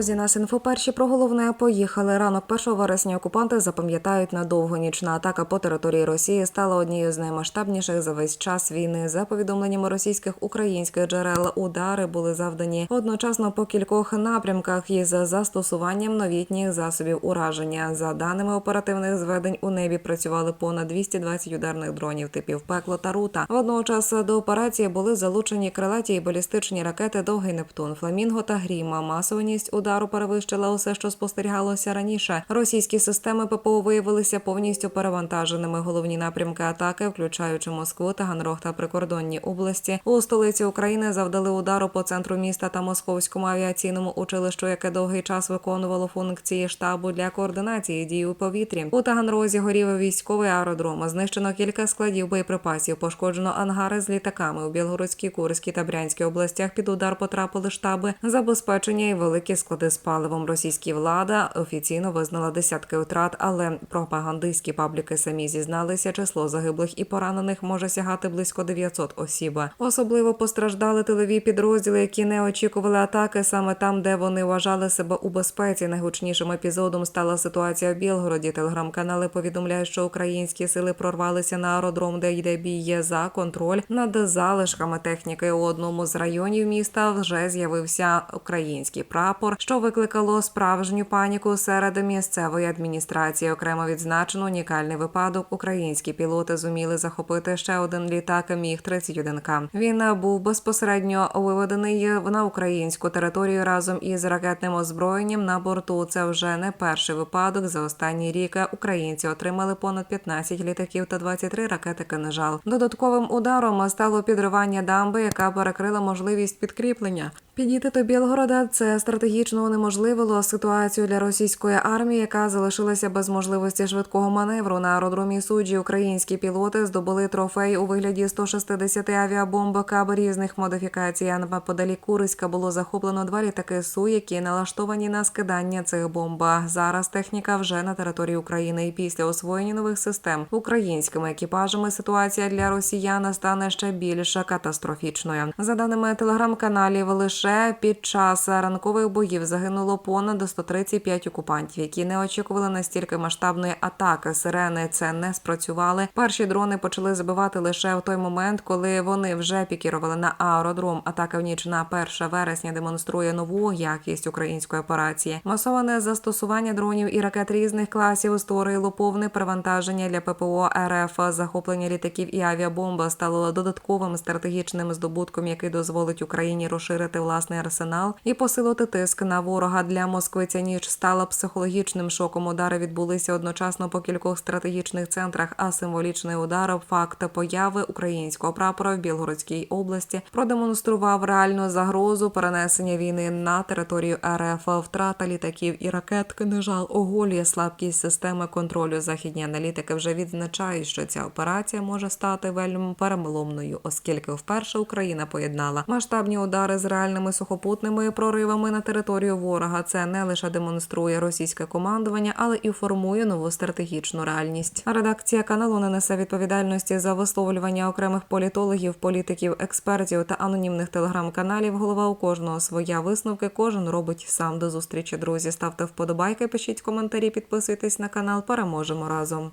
Друзі, нас інфо перші про головне поїхали. Ранок 1 вересня окупанти запам'ятають надовго. Нічна атака по території Росії стала однією з наймасштабніших за весь час війни. За повідомленнями російських українських джерел, удари були завдані одночасно по кількох напрямках із застосуванням новітніх засобів ураження. За даними оперативних зведень, у небі працювали понад 220 ударних дронів типів пекло та рута. Водночас до операції були залучені крилаті і балістичні ракети Довгий Нептун, Фламінго та Гріма. Масованість Масовість удару перевищила усе, що спостерігалося раніше. Російські системи ППО виявилися повністю перевантаженими. Головні напрямки атаки, включаючи Москву, Таганрог та прикордонні області, у столиці України завдали удару по центру міста та московському авіаційному училищу, яке довгий час виконувало функції штабу для координації дій у повітрі. У Таганрозі горів військовий аеродром. Знищено кілька складів боєприпасів. Пошкоджено ангари з літаками у Білгородській, Курській та Брянській областях. Під удар потрапили штаби забезпечення і великі склади з паливом. Російська влада офіційно визнала десятки втрат, але пропагандистські пабліки самі зізналися, число загиблих і поранених може сягати близько 900 осіб. Особливо постраждали тилові підрозділи, які не очікували атаки саме там, де вони вважали себе у безпеці. Найгучнішим епізодом стала ситуація в Білгороді. Телеграм-канали повідомляють, що українські сили прорвалися на аеродром, де йде бій за контроль над залишками техніки. У одному з районів міста вже з'явився український прапор, що викликало справжню паніку серед місцевої адміністрації. Окремо відзначено унікальний випадок. Українські пілоти зуміли захопити ще один літак Міг 31 к Він був безпосередньо виведений на українську територію разом із ракетним озброєнням на борту. Це вже не перший випадок. За останній рік українці отримали понад 15 літаків та 23 ракети «Кинжал». Додатковим ударом стало підривання дамби, яка перекрила можливість підкріплення. Підійти до Білгорода це стратегічно унеможливило ситуацію для російської армії, яка залишилася без можливості швидкого маневру. На аеродромі суджі українські пілоти здобули трофей у вигляді 160 авіабомб каб різних модифікацій. А неподалік Куриська було захоплено два літаки Су, які налаштовані на скидання цих бомб. Зараз техніка вже на території України. І після освоєння нових систем українськими екіпажами ситуація для росіян стане ще більш катастрофічною. За даними телеграм-каналів, лише під час ранкових боїв загинуло понад 135 окупантів, які не очікували настільки масштабної атаки. Сирени це не спрацювали. Перші дрони почали збивати лише в той момент, коли вони вже пікірували на аеродром. Атака в ніч на 1 вересня демонструє нову якість української операції. Масоване застосування дронів і ракет різних класів створило повне перевантаження для ППО РФ. Захоплення літаків і авіабомба стало додатковим стратегічним здобутком, який дозволить Україні розширити власний арсенал і посилити тиск на ворога для Москви. Ця ніч стала психологічним шоком. Удари відбулися одночасно по кількох стратегічних центрах. А символічний удар, факт появи українського прапора в Білгородській області, продемонстрував реальну загрозу перенесення війни на територію РФ. Втрата літаків і ракет кинжал оголює слабкість системи контролю. Західні аналітики вже відзначають, що ця операція може стати вельми переломною, оскільки вперше Україна поєднала масштабні удари з реальними сухопутними проривами на територію ворога. Це не лише демонструє російське командування, але і формує нову стратегічну реальність. Редакція каналу не несе відповідальності за висловлювання окремих політологів, політиків, експертів та анонімних телеграм-каналів. Голова у кожного своя висновки. Кожен робить сам до зустрічі. Друзі, ставте вподобайки, пишіть коментарі, підписуйтесь на канал. Переможемо разом.